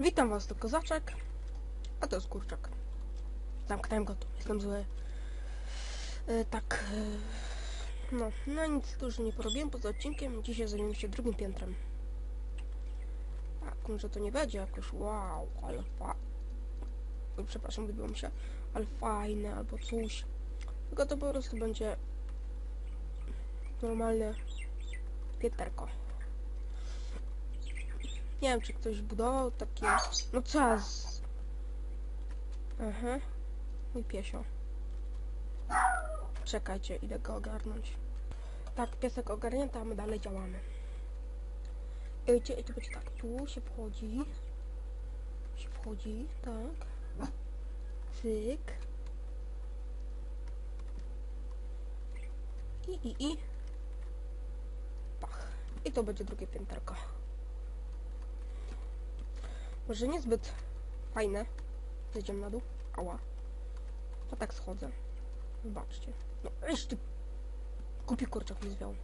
Witam was, to Kozaczek, a to jest Kurczak. Zamknąłem go tu, jestem zły. E, tak, e, no, no nic dużo nie porobiłem poza odcinkiem. Dzisiaj zajmiemy się drugim piętrem. A, może to nie będzie jakoś wow, ale fa... Oj, Przepraszam, wybiło mi się, ale fajne albo coś. Tylko to po prostu będzie normalne pięterko. Nie wiem, czy ktoś budował takie... No z... Aha. Mój piesio. Czekajcie, idę go ogarnąć. Tak, piesek ogarnięty, a my dalej działamy. Ejcie, i to będzie tak, tu się wchodzi. Się wchodzi, tak. Cyk. I, i, i. Pach. I to będzie drugie pięterko. Może niezbyt fajne. Zejdziemy na dół. Ała. A tak schodzę. Wybaczcie. No, jeszcze Kupi kurczak mi zwiał.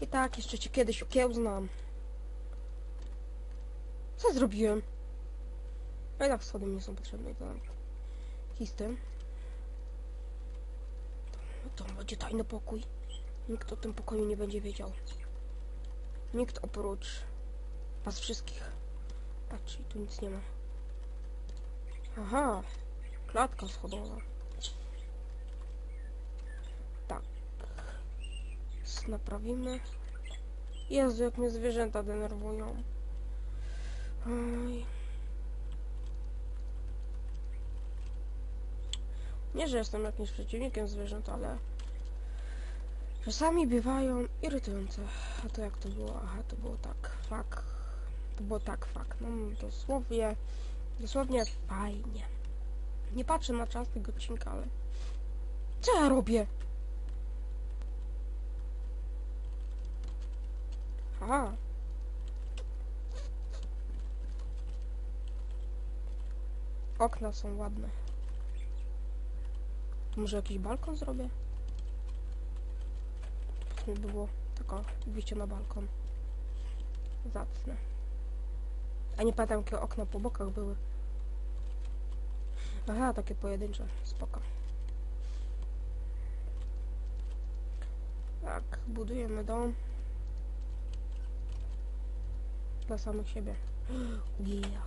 I tak, jeszcze cię kiedyś okiełznam. Co zrobiłem? No i tak schody mi nie są potrzebne. To histy. To, to będzie tajny pokój. Nikt o tym pokoju nie będzie wiedział. Nikt oprócz was wszystkich. Patrzcie, tu nic nie ma. Aha, klatka schodowa. Tak. Naprawimy. Jezu, jak mnie zwierzęta denerwują. Oj. Nie, że jestem jakimś przeciwnikiem zwierząt, ale czasami bywają irytujące. A to jak to było? Aha, to było tak. Fak. Było tak, fak. No dosłownie, dosłownie fajnie. Nie patrzę na czas tego odcinka, ale... Co ja robię? Aha. Okna są ładne. Może jakiś balkon zrobię? To by było taka wyjście na balkon. Zacne. A nie pamiętam, jakie okna po bokach były. Aha, takie pojedyncze. Spoko. Tak, budujemy dom. Dla samych siebie. Yeah.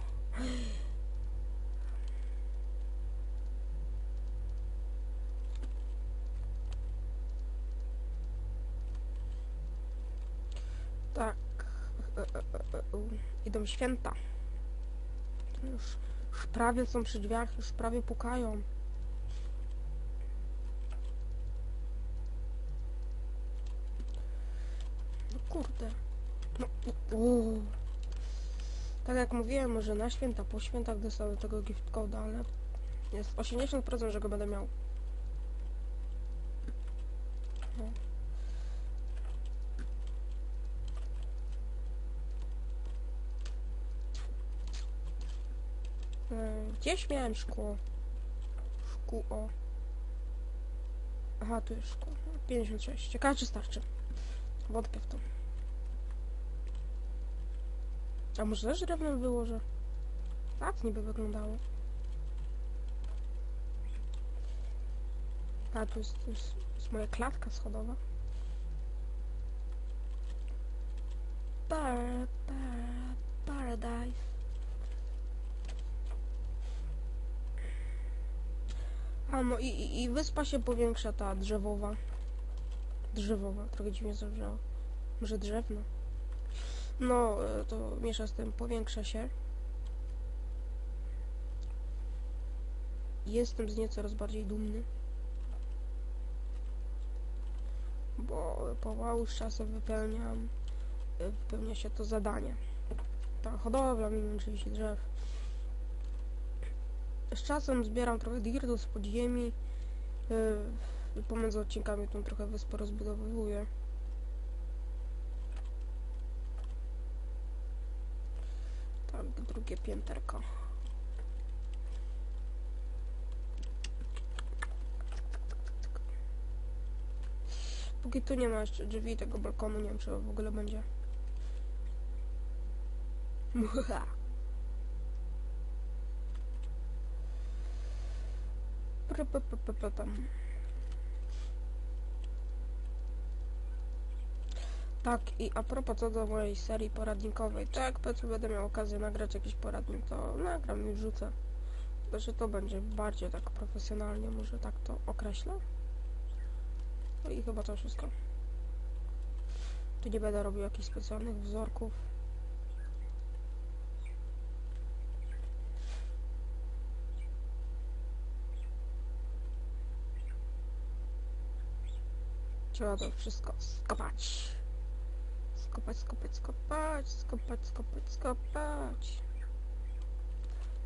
Idą święta. Już, już prawie są przy drzwiach, już prawie pukają. No kurde. No, o. Tak jak mówiłem, może na święta, po świętach dostanę tego gift code'a, ale jest 80%, że go będę miał. No. Gdzieś miałem szkło. Szkło. Aha, tu jest szkło. 56. Ciekawe, czy starczy. Wątpię w to. A może też drewnem było, że... Tak niby wyglądało. A, tu jest, jest, jest moja klatka schodowa. Par, par, paradise. A no i, i, wyspa się powiększa, ta drzewowa. Drzewowa, trochę dziwnie zabrzmiało. Może drzewna. No, e, to miesza z tym, powiększa się. Jestem z niej coraz bardziej dumny. Bo pomału z czasem wypełniam, e, wypełnia się to zadanie. Ta hodowla mimo 30 drzew. Z czasem zbieram trochę dirtu z podziemi. Yy, pomiędzy odcinkami tą trochę wyspę rozbudowuję. Tak, drugie pięterko. Póki tu nie ma jeszcze drzwi tego balkonu, nie wiem czy w ogóle będzie. Muha. Rypypypypy tam. Tak, i a propos co do mojej serii poradnikowej, to jak powiedzmy będę miał okazję nagrać jakiś poradnik, to nagram i wrzucę. Znaczy to będzie bardziej tak profesjonalnie, może tak to określę. No i chyba to wszystko. Tu nie będę robił jakichś specjalnych wzorków. Trzeba to wszystko skopać. Skopać, skopać, skopać, skopać, skopać, skopać.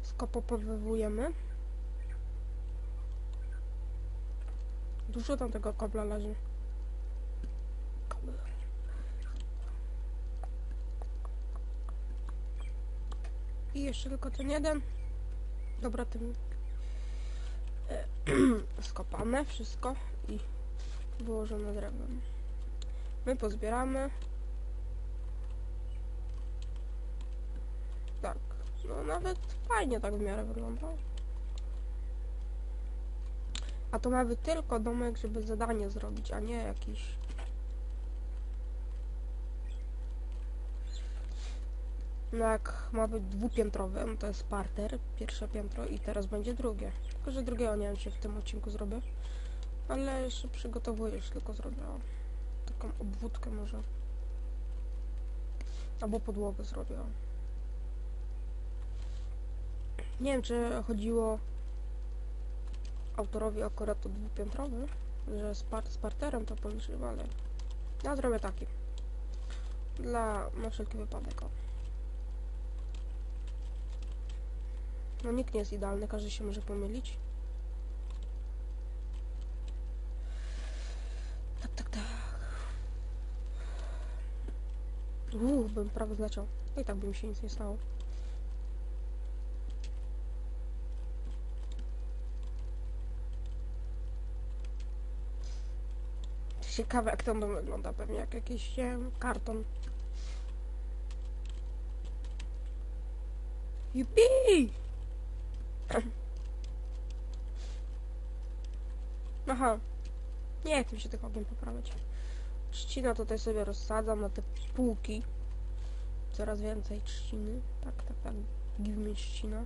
Skopopowywujemy. Dużo tam tego kobla leży. I jeszcze tylko ten jeden. Dobra, tym e, skopane wszystko i wyłożone drewnem. My pozbieramy. Tak, no nawet fajnie tak w miarę wygląda. A to ma być tylko domek, żeby zadanie zrobić, a nie jakiś... No jak ma być dwupiętrowy, no to jest parter, pierwsze piętro i teraz będzie drugie. Tylko, że drugiego nie wiem, czy w tym odcinku zrobię. Ale jeszcze przygotowuję, już tylko zrobię taką obwódkę może. Albo podłogę zrobię. Nie wiem, czy chodziło autorowi akurat o dwupiętrowy, że z, par z parterem to policzył, ale ja zrobię taki. Dla, na wszelki wypadek. No nikt nie jest idealny, każdy się może pomylić. Tak, tak, tak. Uuu, bym prawie zleciał. No i tak by mi się nic nie stało. Ciekawe jak to wygląda, pewnie jak jakiś wiem, karton. Jupi! Aha. Nie mi się tego ogniem poprawiać. Trzcina tutaj sobie rozsadzam na te półki. Coraz więcej trzciny. Tak, tak, tak. Give me trzcina.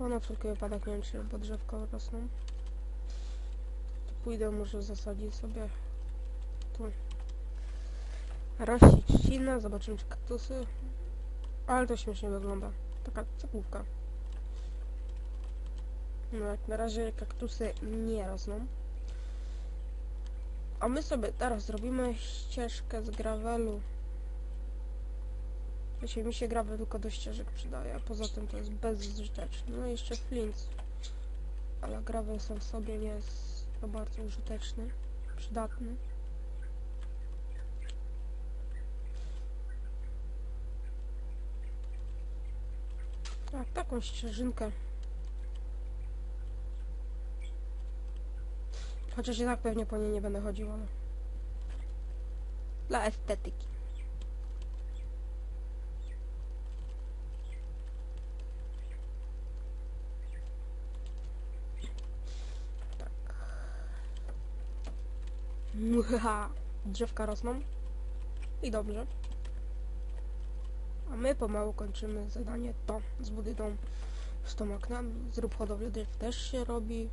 O, na wszelki wypadek nie wiem, czy rosną. To pójdę może zasadzić sobie tu. Rości trzcina, zobaczymy czy kaktusy. Ale to śmiesznie wygląda. Taka cegłówka. No jak na razie kaktusy nie rosną. A my sobie teraz zrobimy ścieżkę z gravelu. Wiecie, mi się gravel tylko do ścieżek przydaje, a poza tym to jest bezużyteczne. No i jeszcze flint. Ale gravel sam w sobie nie jest to bardzo użyteczny, przydatny. Tak, taką ścieżynkę. Chociaż tak pewnie po niej nie będę chodził, ale... Dla estetyki. Tak. Mucha. Drzewka rosną. I dobrze. A my pomału kończymy zadanie to. Zbuduj dom z tą oknami. Zrób hodowlę drzew też się robi.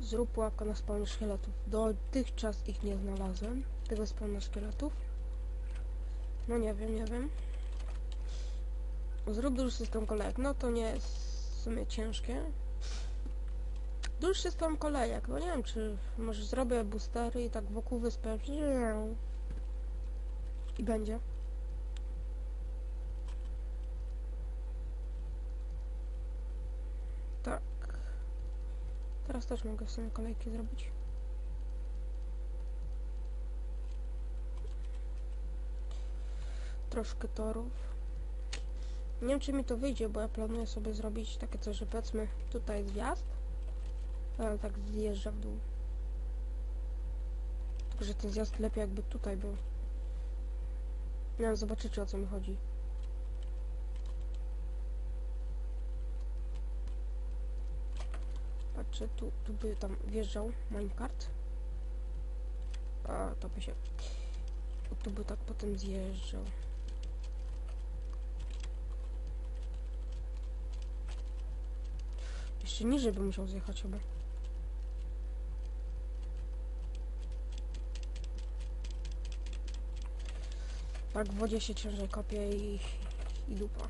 Zrób pułapkę na spawnie szkieletów. Dotychczas ich nie znalazłem. Tego spawna szkieletów. No nie wiem, nie wiem. Zrób duży system kolejek. No to nie jest w sumie ciężkie. Duży system kolejek. No nie wiem, czy może zrobię boostery i tak wokół wyspę. I będzie. Tak. Teraz też mogę sobie kolejki zrobić. Troszkę torów. Nie wiem, czy mi to wyjdzie, bo ja planuję sobie zrobić takie coś, że powiedzmy tutaj zjazd. Ale tak zjeżdża w dół. Tylko, że ten zjazd lepiej jakby tutaj był. Nie zobaczycie o co mi chodzi. Patrzę, tu, tu by tam wjeżdżał minecart. A, to by się... Tu by tak potem zjeżdżał. Jeszcze niżej by musiał zjechać chyba. Tak w wodzie się ciężej kopie i, i dupa.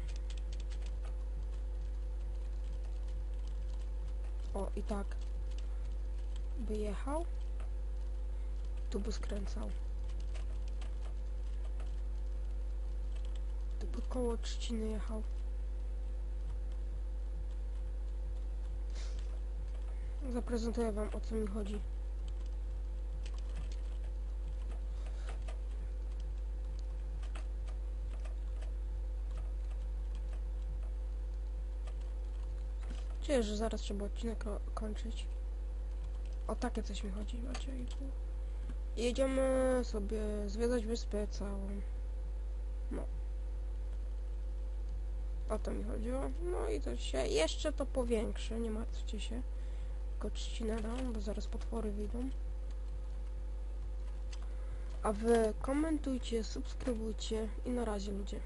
O, i tak by jechał, tu by skręcał. Tu by koło trzciny jechał. Zaprezentuję wam o co mi chodzi. Czuję, że zaraz trzeba odcinek ko- kończyć. O takie coś mi chodzi, macie i tu. Jedziemy sobie zwiedzać wyspę całą. No. O to mi chodziło. No i to się jeszcze to powiększę, nie martwcie się. Tylko dam, bo zaraz potwory wyjdą. A wy komentujcie, subskrybujcie i na razie ludzie.